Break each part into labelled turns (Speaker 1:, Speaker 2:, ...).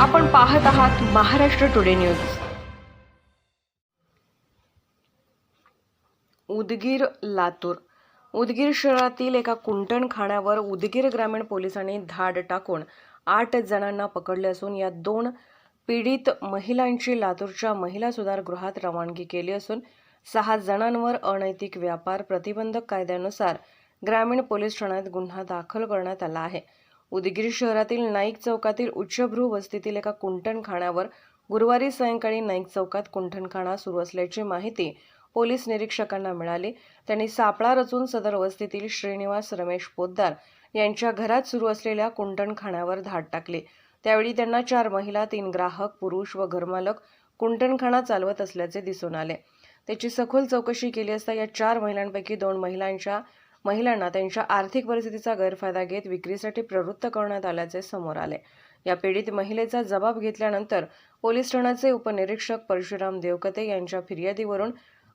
Speaker 1: आपण पाहत आहात महाराष्ट्र टुडे न्यूज. उदगीर लातूर. उदगीर शहरातील एका कुंटणखाण्यावर उदगीर ग्रामीण पोलिसांनी धाड टाकून आठ जणांना पकडले असून या दोन पीडित महिलांची लातूरच्या महिला सुधारगृहात रवानगी केली असून सहा जणांवर अनैतिक व्यापार प्रतिबंधक कायद्यानुसार ग्रामीण पोलीस ठाण्यात गुन्हा दाखल करण्यात आला आहे. उदगीर शहरातील नाईक चौकातील उच्चभ्रू वस्तीतील एका कुंटणखाण्यावर गुरुवारी सायंकाळी नाईक चौकात कुंटणखाना सुरू असल्याची माहिती पोलीस निरीक्षकांना मिळाली. त्यांनी सापळा रचून सदर वस्तीतील श्रीनिवास रमेश पोद्दार यांच्या घरात सुरू असलेल्या कुंटणखाण्यावर धाड टाकली. त्यावेळी त्यांना चार महिला तीन ग्राहक पुरुष व घरमालक कुंटणखाना चालवत असल्याचे दिसून आले. त्याची सखोल चौकशी केली असता या चार महिलांपैकी दोन महिलांच्या महिलांना त्यांच्या आर्थिक परिस्थितीचा गैरफायदा घेत विक्रीसाठी प्रवृत्त करण्यात आल्याचे समोर आले. या पीडित महिलेचा जबाब घेतल्यानंतर पोलीस ठाण्याचे उपनिरीक्षक परशुराम देवकते यांच्या फिर्यादीवरून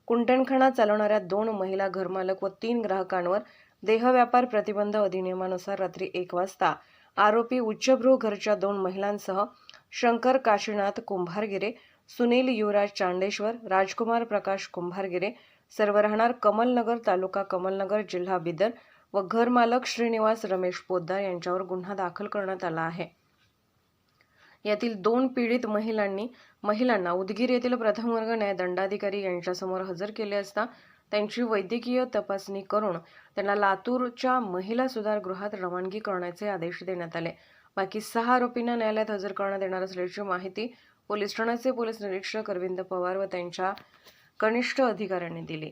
Speaker 1: कुंटणखाना चालवणाऱ्या दोन महिला घरमालक व तीन ग्राहकांवर देहव्यापार प्रतिबंध अधिनियमानुसार रात्री एक वाजता आरोपी उच्चभ्रू घरच्या दोन महिलांसह शंकर काशीनाथ कुंभारगिरे सुनील युवराज चांडेश्वर राजकुमार प्रकाश कुंभारगिरे सर्व राहणार कमलनगर तालुका कमलनगर जिल्हा बिदर व घरमालक श्रीनिवास रमेश पोद्दार यांच्यावर गुन्हा दाखल करण्यात आला आहे. यातील दोन पीडित महिलांनी महिलांना उदगीर येथील प्रथम वर्ग न्यायदंडाधिकारी यांच्यासमोर हजर केले असता त्यांची वैद्यकीय तपासणी करून त्यांना लातूरच्या महिला सुधारगृहात रवानगी करण्याचे आदेश देण्यात आले. बाकी सहा आरोपींना न्यायालयात हजर करण्यात येणार असल्याची माहिती पोलीस ठाण्याचे पोलीस निरीक्षक अरविंद पवार व त्यांच्या कनिष्ठ अधिकाऱ्यांनी दिली.